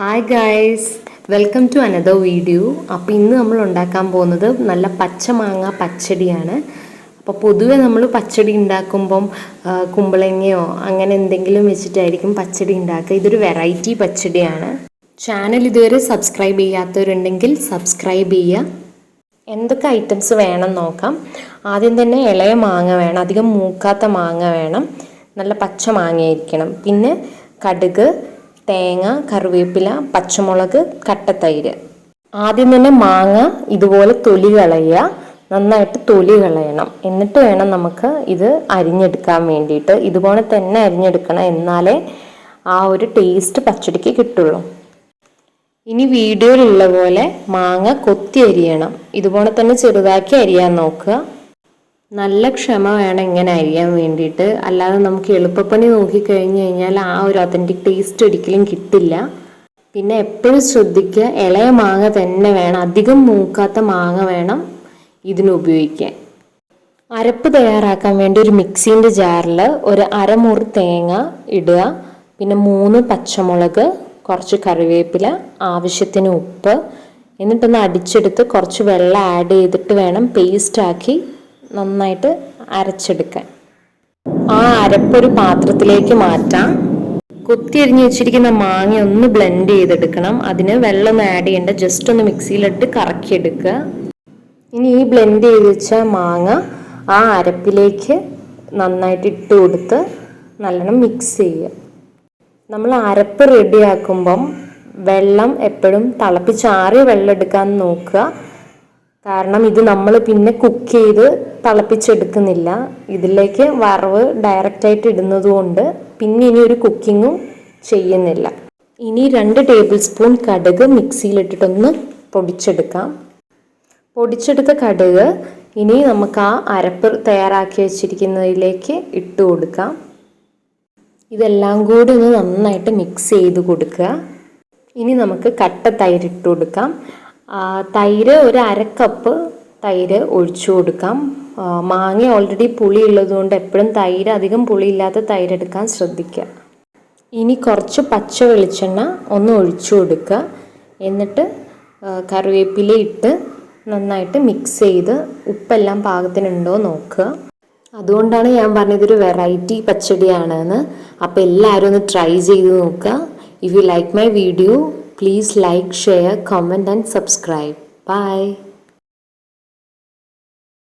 Hi guys welcome to another video അപ്പോൾ ഇന്ന് നമ്മൾ ഉണ്ടാക്കാൻ പോകുന്നത് നല്ല പച്ചമാങ്ങ പച്ചടിയാണ്. അപ്പോൾ പൊതുവെ നമ്മൾ പച്ചടി ഉണ്ടാക്കുമ്പം കുമ്പളങ്ങയോ അങ്ങനെ എന്തെങ്കിലും വെച്ചിട്ടായിരിക്കും പച്ചടി ഉണ്ടാക്കുക. ഇതൊരു വെറൈറ്റി പച്ചടിയാണ്. ചാനൽ ഇതുവരെ സബ്സ്ക്രൈബ് ചെയ്യാത്തവരുണ്ടെങ്കിൽ സബ്സ്ക്രൈബ് ചെയ്യുക. എന്തൊക്കെ ഐറ്റംസ് വേണം നോക്കാം. ആദ്യം തന്നെ ഇളയ മാങ്ങ വേണം അധികം മൂക്കാത്ത മാങ്ങ വേണം. നല്ല പച്ച മാങ്ങയായിരിക്കണം. പിന്നെ കടുക് തേങ്ങ കറിവേപ്പില പച്ചമുളക് കട്ടത്തൈര്. ആദ്യം തന്നെ മാങ്ങ ഇതുപോലെ തൊലി കളയുക. നന്നായിട്ട് തൊലി കളയണം. എന്നിട്ട് വേണം നമുക്ക് ഇത് അരിഞ്ഞെടുക്കാൻ വേണ്ടിയിട്ട്. ഇതുപോലെ തന്നെ അരിഞ്ഞെടുക്കണം. എന്നാലേ ആ ഒരു ടേസ്റ്റ് പച്ചടിക്ക് കിട്ടുള്ളൂ. ഇനി വീഡിയോയിലുള്ള പോലെ മാങ്ങ കൊത്തി അരിയണം. ഇതുപോലെ തന്നെ ചെറുതാക്കി അരിയാൻ നോക്കുക. നല്ല ക്ഷമ വേണം ഇങ്ങനെ അരിയാൻ വേണ്ടിയിട്ട്. അല്ലാതെ നമുക്ക് എളുപ്പപ്പണി നോക്കിക്കഴിഞ്ഞ് കഴിഞ്ഞാൽ ആ ഒരു ഒതന്റിക് ടേസ്റ്റ് ഒരിക്കലും കിട്ടില്ല. പിന്നെ എപ്പോഴും ശ്രദ്ധിക്കുക ഇളയ മാങ്ങ തന്നെ വേണം. അധികം മൂക്കാത്ത മാങ്ങ വേണം ഇതിന് ഉപയോഗിക്കാൻ. അരപ്പ് തയ്യാറാക്കാൻ വേണ്ടി ഒരു മിക്സീന്റെ ജാറിൽ ഒരു അരമുറി തേങ്ങ ഇടുക. പിന്നെ മൂന്ന് പച്ചമുളക് കുറച്ച് കറിവേപ്പില ആവശ്യത്തിന് ഉപ്പ്. എന്നിട്ടൊന്ന് അടിച്ചെടുത്ത് കുറച്ച് വെള്ളം ആഡ് ചെയ്തിട്ട് വേണം പേസ്റ്റാക്കി നന്നായിട്ട് അരച്ചെടുക്കാൻ. ആ അരപ്പൊരു പാത്രത്തിലേക്ക് മാറ്റാം. കുത്തി അരിഞ്ഞ് വെച്ചിരിക്കുന്ന മാങ്ങ ഒന്ന് ബ്ലെൻഡ് ചെയ്തെടുക്കണം. അതിന് വെള്ളം ആഡ് ചെയ്യേണ്ട. ജസ്റ്റ് ഒന്ന് മിക്സിയിലിട്ട് കറക്കിയെടുക്കുക. ഇനി ഈ ബ്ലെൻഡ് ചെയ്ത് വെച്ച മാങ്ങ ആ അരപ്പിലേക്ക് നന്നായിട്ട് ഇട്ട് കൊടുത്ത് നല്ലോണം മിക്സ് ചെയ്യുക. നമ്മൾ അരപ്പ് റെഡിയാക്കുമ്പം വെള്ളം എപ്പോഴും തിളപ്പിച്ചാറിയ വെള്ളം എടുക്കാൻ നോക്കുക. കാരണം ഇത് നമ്മൾ പിന്നെ കുക്ക് ചെയ്ത് തിളപ്പിച്ചെടുക്കുന്നില്ല. ഇതിലേക്ക് വറവ് ഡയറക്റ്റായിട്ട് ഇടുന്നത് കൊണ്ട് പിന്നെ ഇനി ഒരു കുക്കിങ്ങും ചെയ്യുന്നില്ല. ഇനി രണ്ട് ടേബിൾ സ്പൂൺ കടുക് മിക്സിയിലിട്ടിട്ടൊന്ന് പൊടിച്ചെടുക്കാം. പൊടിച്ചെടുത്ത കടുക് ഇനി നമുക്ക് ആ അരപ്പ് തയ്യാറാക്കി വെച്ചിരിക്കുന്നതിലേക്ക് ഇട്ട് കൊടുക്കാം. ഇതെല്ലാം കൂടി ഒന്ന് നന്നായിട്ട് മിക്സ് ചെയ്ത് കൊടുക്കുക. ഇനി നമുക്ക് കട്ട തൈര് ഇട്ട് കൊടുക്കാം. തൈര് ഒരു അരക്കപ്പ് കപ്പ് തൈര് ഒഴിച്ചു കൊടുക്കാം. മാങ്ങ ഓൾറെഡി പുളി ഉള്ളതുകൊണ്ട് എപ്പോഴും തൈര് അധികം പുളിയില്ലാത്ത തൈര് എടുക്കാൻ ശ്രദ്ധിക്കുക. ഇനി കുറച്ച് പച്ച വെളിച്ചെണ്ണ ഒന്ന് ഒഴിച്ചു കൊടുക്കുക. എന്നിട്ട് കറിവേപ്പില ഇട്ട് നന്നായിട്ട് മിക്സ് ചെയ്ത് ഉപ്പെല്ലാം പാകത്തിനുണ്ടോ നോക്കുക. അതുകൊണ്ടാണ് ഞാൻ പറഞ്ഞത് ഒരു വെറൈറ്റി പച്ചടിയാണെന്ന്. അപ്പോൾ എല്ലാവരും ഒന്ന് ട്രൈ ചെയ്ത് നോക്കുക. If you like my video Please like, share, comment and subscribe. Bye.